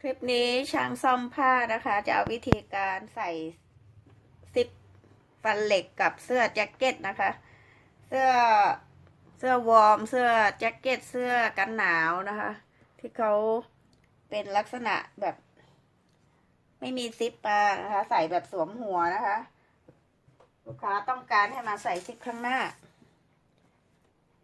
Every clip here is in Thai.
คลิปนี้ช่างซ่อมผ้านะคะ จะเอาวิธีการใส่ซิปฟันเหล็กกับเสื้อแจ็คเก็ตนะคะ เสื้อเสื้อวอร์มเสื้อแจ็คเก็ตเสื้อกันหนาวนะคะ ที่เขาเป็นลักษณะแบบ ไม่มีซิปมานะคะ ใส่แบบสวมหัวนะคะ ลูกค้าต้องการให้มาใส่ซิปข้างหน้า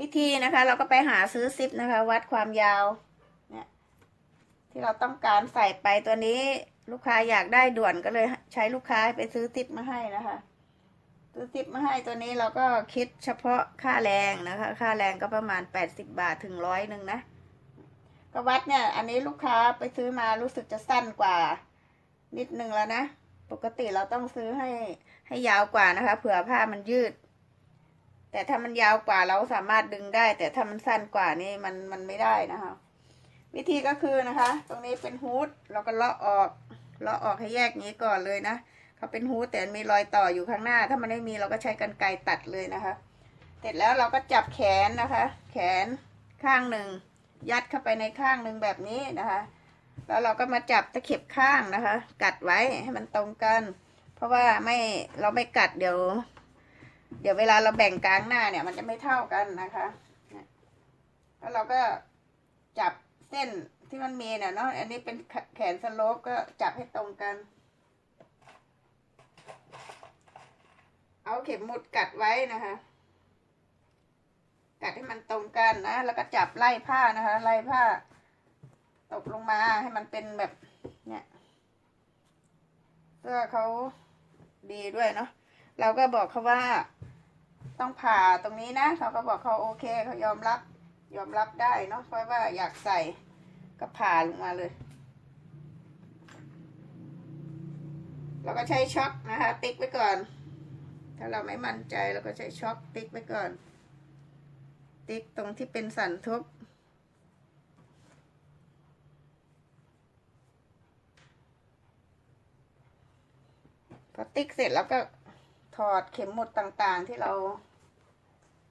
วิธีนะคะ เราก็ไปหาซื้อซิปนะคะ วัดความยาว ที่เราต้องการใส่ไปตัวนี้ลูกค้าอยากได้ด่วนก็เลยใช้ลูกค้าไปซื้อซิปมาให้นะคะซื้อซิปมาให้ตัวนี้เราก็คิดเฉพาะค่าแรงนะคะ ค่าแรงก็ประมาณแปดสิบาทถึงร้อยหนึ่งนะก็วัดเนี่ย อันนี้ลูกค้าไปซื้อมารู้สึกจะสั้นกว่า นิดนึงแล้วนะ ปกติเราต้องซื้อให้ให้ยาวกว่านะคะ เผื่อผ้ามันยืด แต่ถ้ามันยาวกว่าเราสามารถดึงได้ แต่ถ้ามันสั้นกว่านี่มันมันไม่ได้นะคะ วิธีก็คือนะคะ ตรงนี้เป็นฮูดเราก็เลาะออกเลาะออกให้แยกนี้ก่อนเลยนะเขาเป็นฮูดแต่มีรอยต่ออยู่ข้างหน้า ถ้ามันไม่มีเราก็ใช้กรรไกรตัดเลยนะคะ เสร็จแล้วเราก็จับแขนนะคะ แขนข้างหนึ่งยัดเข้าไปในข้างหนึ่งแบบนี้นะคะ แล้วเราก็มาจับตะเข็บข้างนะคะ กัดไว้ให้มันตรงกัน เพราะว่าไม่เราไม่กัดเดี๋ยว เดี๋ยวเวลาเราแบ่งกลางหน้าเนี่ย มันจะไม่เท่ากันนะคะ แล้วเราก็จับ เส้นที่มันมีเนี่ยเนาะอันนี้เป็นแขนสโลปก็จับให้ตรงกัน เอาเข็มหมุดกัดไว้นะคะ กัดให้มันตรงกันนะ แล้วก็จับไล่ผ้านะคะ ไล่ผ้า ตกลงมาให้มันเป็นแบบเนี่ยเสื้อเขาดีด้วยเนาะเราก็บอกเขาว่า ต้องผ่าตรงนี้นะเขาก็บอกเขาโอเคเขายอมรับ ยอมรับได้เนาะเพราะว่าอยากใส่ก็ผ่าลงมาเลย เราก็ใช้ช็อคนะคะ ติ๊กไว้ก่อน ถ้าเราไม่มั่นใจเราก็ใช้ช็อคติ๊กไว้ก่อน ติ๊กตรงที่เป็นสันทุบพอติ๊กเสร็จแล้วก็ถอดเข็มหมุดต่างๆที่เรา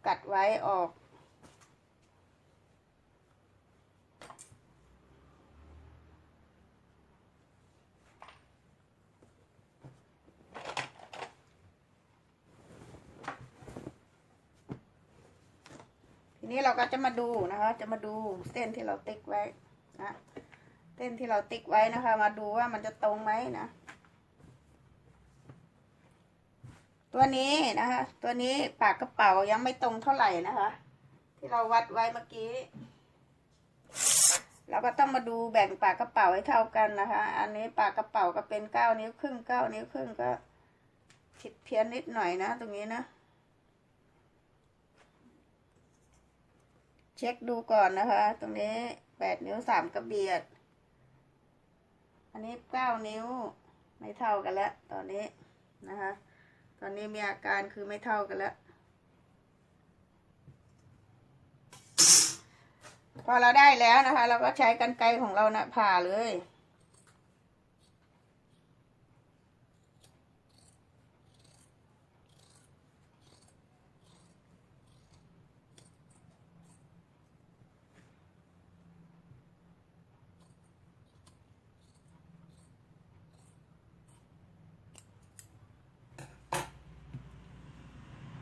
กัดไว้ออก นี้เราก็จะมาดูนะคะ จะมาดูเส้นที่เราติ๊กไว้นะเส้นที่เราติ๊กไว้นะคะ มาดูว่ามันจะตรงไหมนะ ตัวนี้นะคะ ตัวนี้ปากกระเป๋ายังไม่ตรงเท่าไหร่นะคะ ที่เราวัดไว้เมื่อกี้เราก็ต้องมาดูแบ่งปากกระเป๋าให้เท่ากันนะคะ อันนี้ปากกระเป๋าก็เป็นเก้านิ้วครึ่งเก้านิ้วครึ่งก็ผิดเพี้ยนนิดหน่อยนะ ตรงนี้นะ เช็คดูก่อนนะคะ ตรงนี้แปดนิ้วสามกระเบียด อันนี้เก้านิ้วไม่เท่ากันแล้วตอนนี้นะคะ ตอนนี้มีอาการคือไม่เท่ากันแล้วพอเราได้แล้วนะคะ เราก็ใช้กันไกรของเรานะผ่าเลย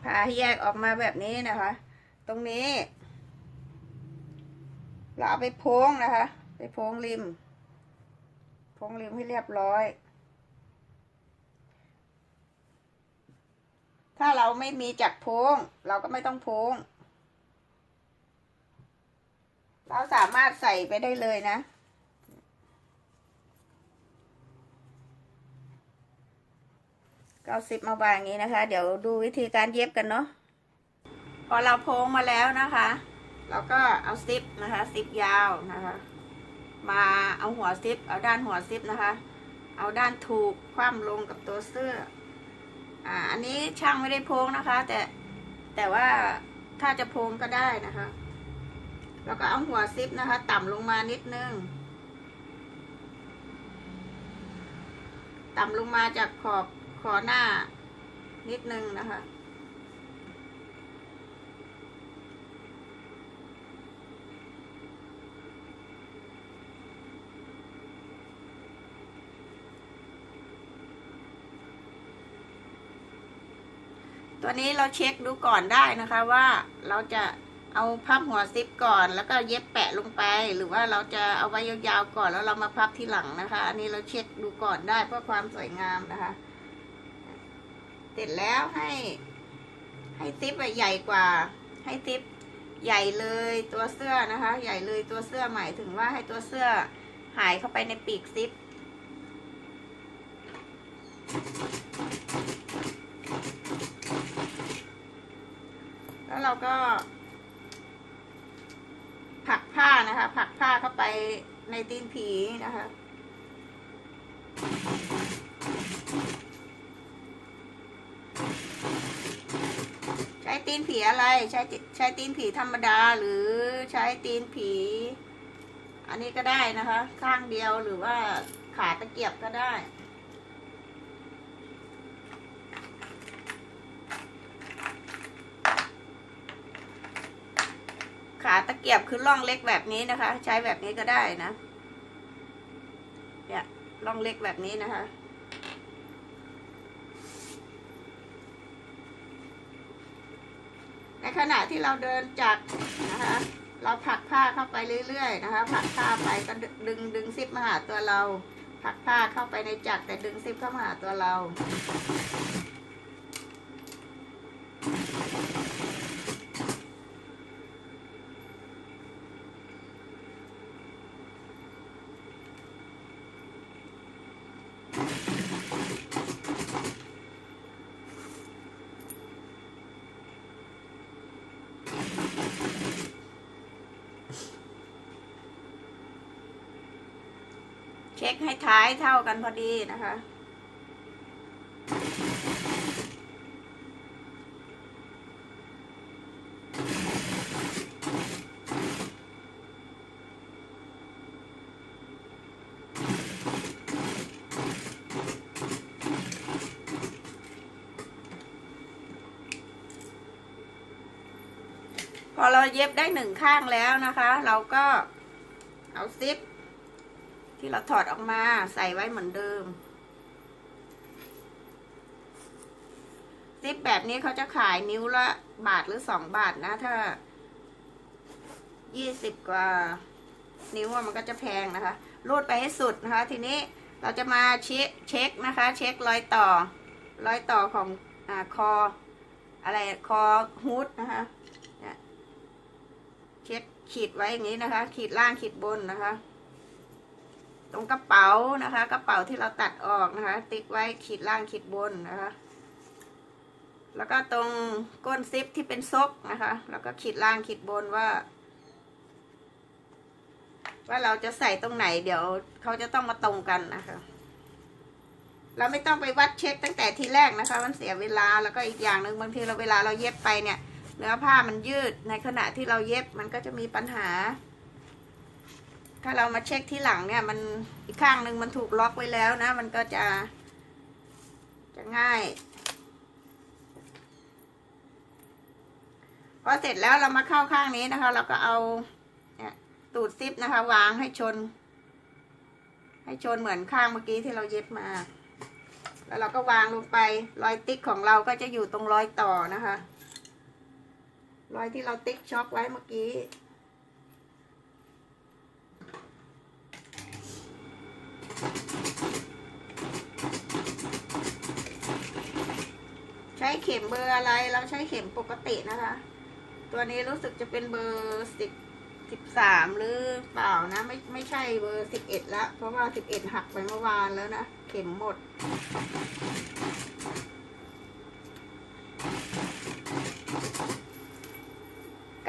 ผ่าให้แยกออกมาแบบนี้นะคะ ตรงนี้ เราเอาไปโพ้งนะคะ ไปโพ้งริม โพ้งริมให้เรียบร้อย ถ้าเราไม่มีจักรโพ้ง เราก็ไม่ต้องโพ้ง เราสามารถใส่ไปได้เลยนะ ก็ซิปมาวางอย่างนี้นะคะ เดี๋ยวดูวิธีการเย็บกันเนาะพอเราโพ้งมาแล้วนะคะ เราก็เอาซิปนะคะซิปยาวนะคะ มาเอาหัวซิป เอาด้านหัวซิปนะคะ เอาด้านถูกคว่ำลงกับตัวเสื้ออ่าอันนี้ช่างไม่ได้โพ้งนะคะ แต่แต่ว่าถ้าจะโพ้งก็ได้นะคะ แล้วก็เอาหัวซิปนะคะ ต่ำลงมานิดนึงต่ำลงมาจากขอบ ขอหน้านิดนึงนะคะ ตัวนี้เราเช็คดูก่อนได้นะคะว่าเราจะเอาพับหัวซิปก่อนแล้วก็เย็บแปะลงไป หรือว่าเราจะเอาไว้ยาวๆก่อนแล้วเรามาพับทีหลังนะคะ อันนี้เราเช็คดูก่อนได้เพื่อความสวยงามนะคะ ร็จแล้วให้ ให้ซิปใหญ่กว่า ให้ซิปใหญ่เลยตัวเสื้อนะคะ ใหญ่เลยตัวเสื้อหมายถึงว่าให้ตัวเสื้อหายเข้าไปในปีกซิปแล้วเราก็ผักผ้านะคะ ผักผ้าเข้าไปในตีนผีนะคะ ใช้ตีนผี อะไร ใช้ใช้ตีนผีธรรมดาหรือใช้ตีนผี อันนี้ก็ได้นะคะ ข้างเดียวหรือว่าขาตะเกียบก็ได้ขาตะเกียบคือร่องเล็กแบบนี้นะคะ ใช้แบบนี้ก็ได้นะเนี่ยร่องเล็กแบบนี้นะคะ ในขณะ ที่เราเดินจักรนะคะเราผลักผ้าเข้าไปเรื่อยๆนะคะผลักผ้าไปก็ดึงดึงซิปมาหาตัวเราผลักผ้าเข้าไปในจักรแต่ดึงซิปเข้ามาหาตัวเรา ช็คให้ท้ายเท่ากันพอดีนะคะ พอเราเย็บได้หนึ่งข้างแล้วนะคะ เราก็เอาซิป ที่เราถอดออกมาใส่ไว้เหมือนเดิม ซิปแบบนี้เขาจะขายนิ้วละบาทหรือสองบาทนะ ถ้ายี่สิบกว่า นิ้วมันก็จะแพงนะคะรูดไปให้สุดนะคะ ทีนี้เราจะมาเช็คเช็คนะคะ เช็ครอยต่อ รอยต่อของอ่าคอ อะไรคอฮูดนะคะเนี่ยเช็คขีดไว้อย่างนี้นะคะ ขีดล่างขีดบนนะคะ ตรงกระเป๋านะคะ กระเป๋าที่เราตัดออกนะคะ ติ๊กไว้ขีดล่างขีดบนนะคะ แล้วก็ตรงก้นซิปที่เป็นซกนะคะ แล้วก็ขีดล่างขีดบนว่า ว่าเราจะใส่ตรงไหน เดี๋ยวเขาจะต้องมาตรงกันนะคะ เราไม่ต้องไปวัดเช็คตั้งแต่ทีแรกนะคะ มันเสียเวลาแล้วก็อีกอย่างหนึ่งบางทีเราเวลาเราเย็บไปเนี่ย เนื้อผ้ามันยืดในขณะที่เราเย็บมันก็จะมีปัญหา ถ้าเรามาเช็คที่หลังเนี่ย มันอีกข้างหนึ่งมันถูกล็อกไว้แล้วนะ มันก็จะ จะง่ายพอเสร็จแล้วเรามาเข้าข้างนี้นะคะ เราก็เอาเนี่ยตูดซิปนะคะ วางให้ชน ให้ชนเหมือนข้างเมื่อกี้ที่เราเย็บมา แล้วเราก็วางลงไป รอยติ๊กของเราก็จะอยู่ตรงรอยต่อนะคะ รอยที่เราติ๊กช็อกไว้เมื่อกี้ ใช้เข็มเบอร์อะไร เราใช้เข็มปกตินะคะ ตัวนี้รู้สึกจะเป็นเบอร์สิบสิบสามหรือเปล่านะไม่ไม่ใช่เบอร์สิบเอ็ดละเพราะว่าสิบเอ็ดหักไปเมื่อวานแล้วนะ เข็มหมด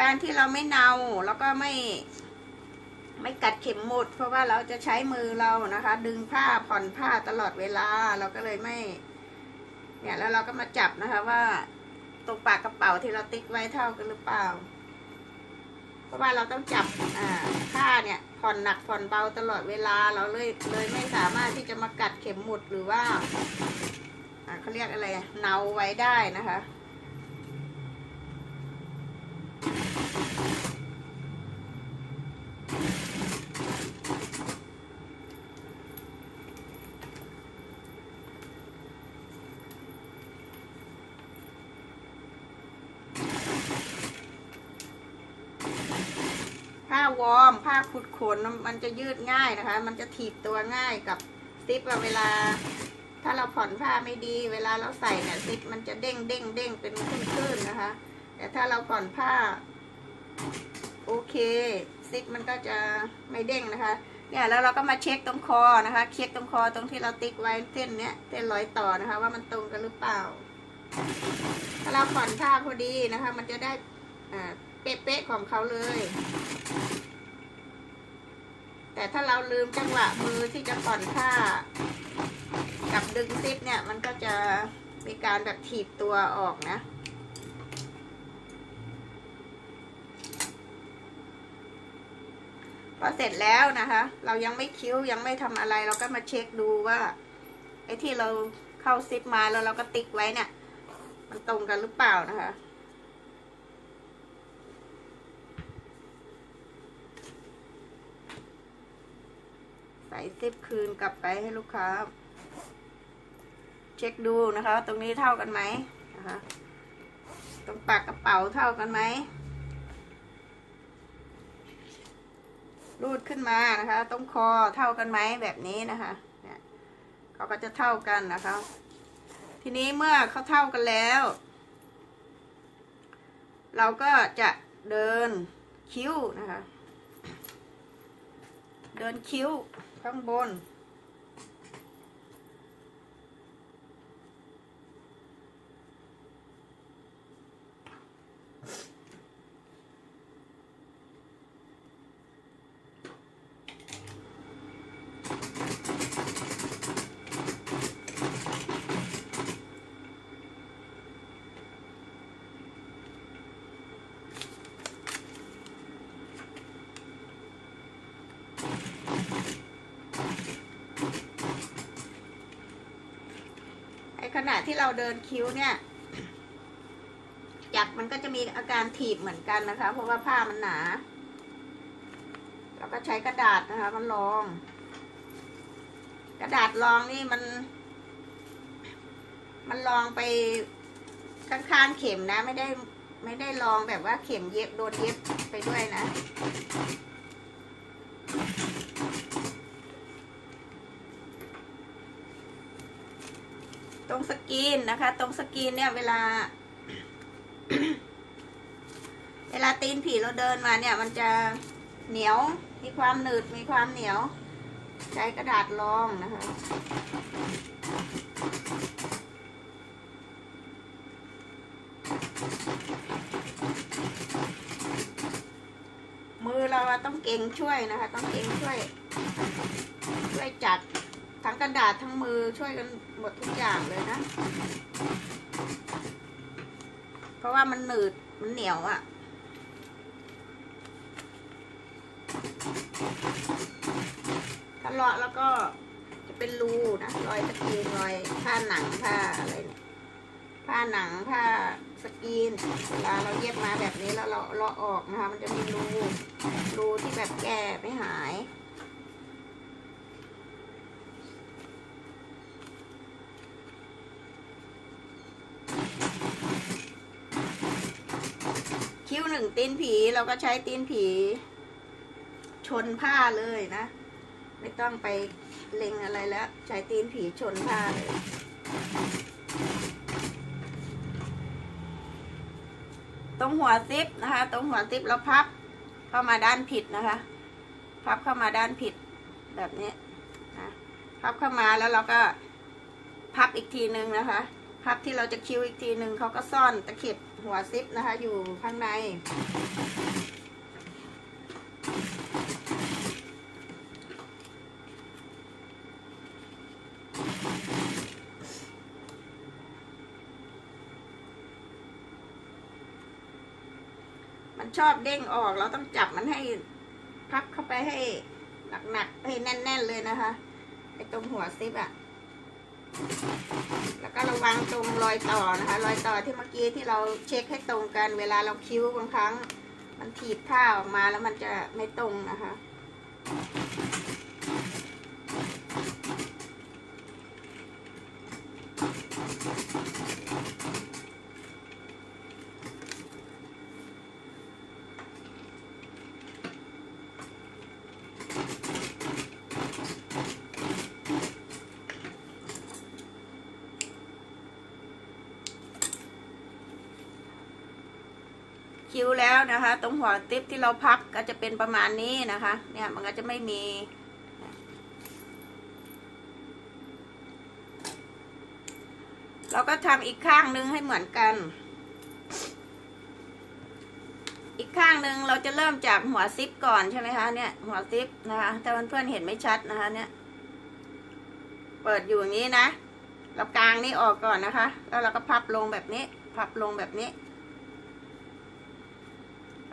การที่เราไม่เนาแล้วก็ไม่ ไม่กัดเข็มหมด เพราะว่าเราจะใช้มือเรานะคะ ดึงผ้าผ่อนผ้าตลอดเวลาเราก็เลยไม่ เนี่ยแล้วเราก็มาจับนะคะว่าตรงปากกระเป๋าที่เราติ๊กไว้เท่ากันหรือเปล่า เพราะว่าเราต้องจับอ่าผ้าเนี่ยผ่อนหนักผ่อนเบาตลอดเวลาเราเลยเลยไม่สามารถที่จะมากัดเข็มหมุดหรือว่าอ่าเขาเรียกอะไรเนาไว้ได้นะคะ ว ถ้าขุดขนมันจะยืดง่ายนะคะ มันจะถีบตัวง่ายกับซิปเวลา ถ้าเราผ่อนผ้าไม่ดี เวลาเราใส่เนี่ยซิปมันจะเด้งเด้งเด้งเป็นคลื่นๆนะคะ แต่ถ้าเราผ่อนผ้า โอเคซิปมันก็จะไม่เด้งนะคะเนี่ยแล้วเราก็มาเช็คตรงคอนะคะเช็คตรงคอตรงที่เราติ๊กไว้เส้นเนี้ยเส้นร้อยต่อนะคะ ว่ามันตรงกันหรือเปล่า ถ้าเราผ่อนผ้าพอดีนะคะ มันจะได้อ่าเป๊ะๆของเขาเลย แต่ถ้าเราลืมจังหวะมือที่จะผ่อนผ้า กับดึงซิปเนี่ยมันก็จะมีการแบบถีบตัวออกนะพอเสร็จแล้วนะคะ เรายังไม่คิ้วยังไม่ทำอะไรเราก็มาเช็คดูว่าไอ้ที่เราเข้าซิปมาแล้วเราก็ติ๊กไว้เนี่ย มันตรงกันหรือเปล่านะคะ ใส่ซิปคืนกลับไปให้ลูกค้า เช็คดูนะคะ ตรงนี้เท่ากันไหมนะคะตรงปากกระเป๋าเท่ากันไหมรูดขึ้นมานะคะ ตรงคอเท่ากันไหมแบบนี้นะคะเนี่ยเขาก็จะเท่ากันนะคะ ทีนี้เมื่อเขาเท่ากันแล้ว เราก็จะเดินคิ้วนะคะ เดินคิ้ว ข้างบน ณะที่เราเดินคิ้วเนี่ยจักรมันก็จะมีอาการถีบเหมือนกันนะคะ เพราะว่าผ้ามันหนา เราก็ใช้กระดาษนะคะมันรอง กระดาษรองนี่มัน มันรองไปข้างๆเข็มนะ ไม่ได้ไม่ได้รองแบบว่าเข็มเย็บโดนเย็บไปด้วยนะ ตรงสกรีนนะคะ ตรงสกรีนเนี่ยเวลา เวลาตีนผีเราเดินมาเนี่ย มันจะเหนียว มีความหนืด มีความเหนียว ใช้กระดาษรองนะคะมือเราต้องเก่งช่วยนะคะ ต้องเก่งช่วย ช่วยจัด ทั้งกระดาษทั้งมือช่วยกันหมดทุกอย่างเลยนะ เพราะว่ามันหนืดมันเหนียวอะ่ะ ถ้าเลาะแล้วก็จะเป็นรูนะรอยสกรีนรอยผ้าหนังผ้าอะไรเนี่ยผ้าหนังผ้าสกรีนเวลาเราเย็บมาแบบนี้แล้วเราเลาะออกนะคะ มันจะมีรูรูที่แบบแก้ไม่หาย คิ้วหนึ่งตีนผีเราก็ใช้ตีนผี ชนผ้าเลยนะ ไม่ต้องไปเล็งอะไรแล้ว ใช้ตีนผีชนผ้าเลยตรงหัวซิปนะคะ ตรงหัวซิปเราพับเข้ามาด้านผิดนะคะ พับเข้ามาด้านผิดแบบนี้นะพับเข้ามาแล้วเราก็พับอีกทีนึงนะคะ พับที่เราจะคิ้วอีกทีหนึ่งเขาก็ซ่อนตะเข็บ หัวซิปนะคะอยู่ข้างใน มันชอบเด้งออกเราต้องจับมันให้พับเข้าไปให้หนักๆให้แน่น ๆ เลยนะคะไอ้ตรงหัวซิปอะ แล้วก็ระวังตรงรอยต่อนะคะ รอยต่อที่เมื่อกี้ที่เราเช็คให้ตรงกัน เวลาเราคิ้วบางครั้ง มันถีบผ้าออกมาแล้วมันจะไม่ตรงนะคะ คิ้วแล้วนะคะ ตรงหัวติ๊บที่เราพับก็จะเป็นประมาณนี้นะคะ เนี่ยมันก็จะไม่มีเราก็ทำอีกข้างนึงให้เหมือนกัน อีกข้างหนึ่งเราจะเริ่มจากหัวซิปก่อนใช่ไหมคะเนี่ยหัวซิปนะคะแต่เพื่อนๆเห็นไม่ชัดนะคะ เนี่ย เปิดอยู่อย่างนี้นะเรากางนี่ออกก่อนนะคะ แล้วเราก็พับลงแบบนี้ พับลงแบบนี้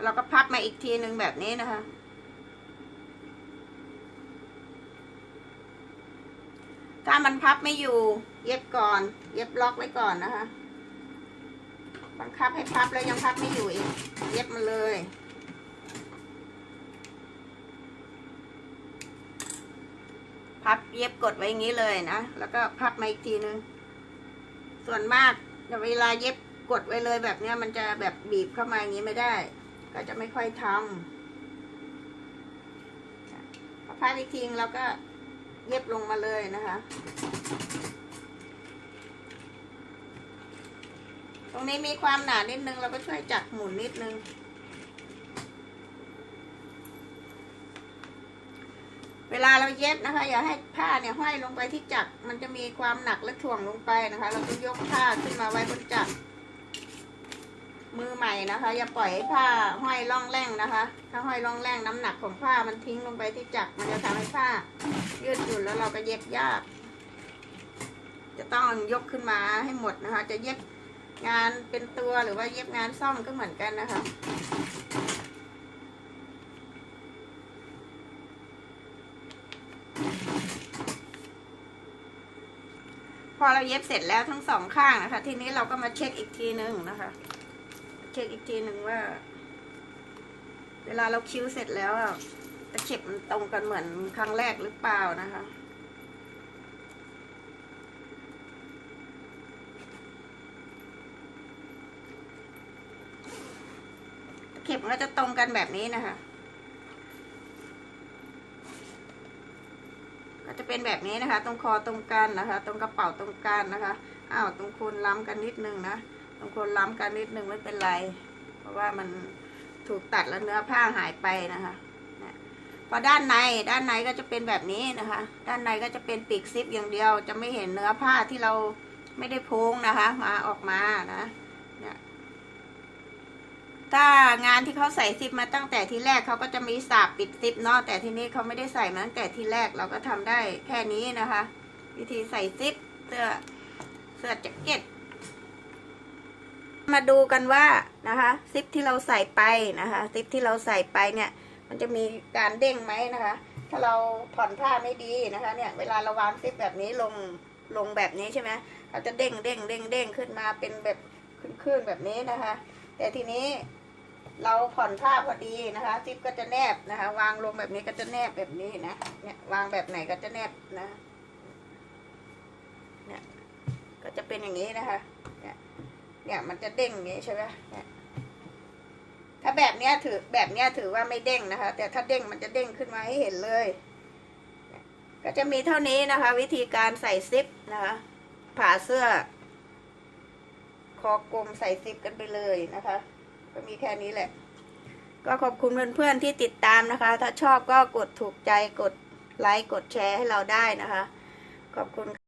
เราก็พับมาอีกทีหนึ่งแบบนี้นะคะ ถ้ามันพับไม่อยู่ เย็บก่อน เย็บล็อกไว้ก่อนนะคะ บังคับให้พับแล้วยังพับไม่อยู่อีก เย็บมาเลยพับเย็บกดไว้อย่างนี้เลยนะ แล้วก็พับมาอีกทีนึง ส่วนมากเวลาเย็บกดไว้เลยแบบเนี้ยมันจะแบบบีบเข้ามาอย่างนี้ไม่ได้ ก็จะไม่ค่อยทำพอพับอีกทีนึงเราก็เย็บลงมาเลยนะคะ ตรงนี้มีความหนานิดนึงเราก็ช่วยจักหมุนนิดนึง เวลาเราเย็บนะคะ อย่าให้ผ้าเนี่ยห้อยลงไปที่จักรมันจะมีความหนักและถ่วงลงไปนะคะ เราต้องยกผ้าขึ้นมาไว้บนจักร มือใหม่นะคะ อย่าปล่อยให้ผ้าห้อยล่องแร่งนะคะ ถ้าห้อยล่องแร่งน้ำหนักของผ้ามันทิ้งลงไปที่จักรมันจะทำให้ผ้า ยืดหยุ่นแล้วเราก็เย็บยาก จะต้องยกขึ้นมาให้หมดนะคะ จะเย็บงานเป็นตัวหรือว่าเย็บงานซ่อมก็เหมือนกันนะคะพอเราเย็บเสร็จแล้วทั้งสองข้างนะคะ ทีนี้เราก็มาเช็คอีกทีหนึ่งนะคะ ช็คอีกทีหนึ่งว่า เวลาเราคิ้วเสร็จแล้วอะตะเข็บมันตรงกันเหมือนครั้งแรกหรือเปล่านะคะตะเข็บมันก็จะตรงกันแบบนี้นะคะ ก็จะเป็นแบบนี้นะคะ ตรงคอตรงกันนะคะ ตรงกระเป๋าตรงกันนะคะ อ้าว ตรงโคนล้ำกันนิดนึงนะ ตรงคนล้ำกันนิดนึงไม่เป็นไร เพราะว่ามันถูกตัดแล้วเนื้อผ้าหายไปนะคะพอด้านในด้านในก็จะเป็นแบบนี้นะคะ ด้านในก็จะเป็นปีกซิปอย่างเดียว จะไม่เห็นเนื้อผ้าที่เราไม่ได้พุงนะคะ มาออกมานะเนี่ยถ้างานที่เขาใส่ซิปมาตั้งแต่ที่แรกเขาก็จะมีสาบปิดซิปเนาะแต่ที่นี้เขาไม่ได้ใส่มาตั้งแต่ที่แรกเราก็ทำได้แค่นี้นะคะ วิธีใส่ซิปเสื้อเสื้อแจ็คเก็ต มาดูกันว่านะคะซิปที่เราใส่ไปนะคะซิปที่เราใส่ไปเนี่ยมันจะมีการเด้งไหมนะคะ ถ้าเราผ่อนผ้าไม่ดีนะคะเนี่ยเวลาเราวางซิปแบบนี้ลงลงแบบนี้ใช่ไหมเขาจะเด้งเด้งเด้งเด้งขึ้นมาเป็นแบบขึ้นๆแบบนี้นะคะ แต่ทีนี้เราผ่อนผ้าพอดีนะคะซิปก็จะแนบนะคะ วางลงแบบนี้ก็จะแนบแบบนี้นะเนี่ยวางแบบไหนก็จะแนบนะเนี่ยก็จะเป็นอย่างนี้นะคะ เนี่ยมันจะเด้งอย่างนี้ใช่ไหมเนี่ยถ้าแบบเนี้ยถือแบบเนี้ยถือว่าไม่เด้งนะคะ แต่ถ้าเด้งมันจะเด้งขึ้นมาให้เห็นเลย ก็จะมีเท่านี้นะคะ วิธีการใส่ซิปนะคะผ่าเสื้อ คอกลมใส่ซิปกันไปเลยนะคะ ก็มีแค่นี้แหละ ก็ขอบคุณเพื่อนๆที่ติดตามนะคะ ถ้าชอบก็กดถูกใจกดไลค์กดแชร์ให้เราได้นะคะ ขอบคุณ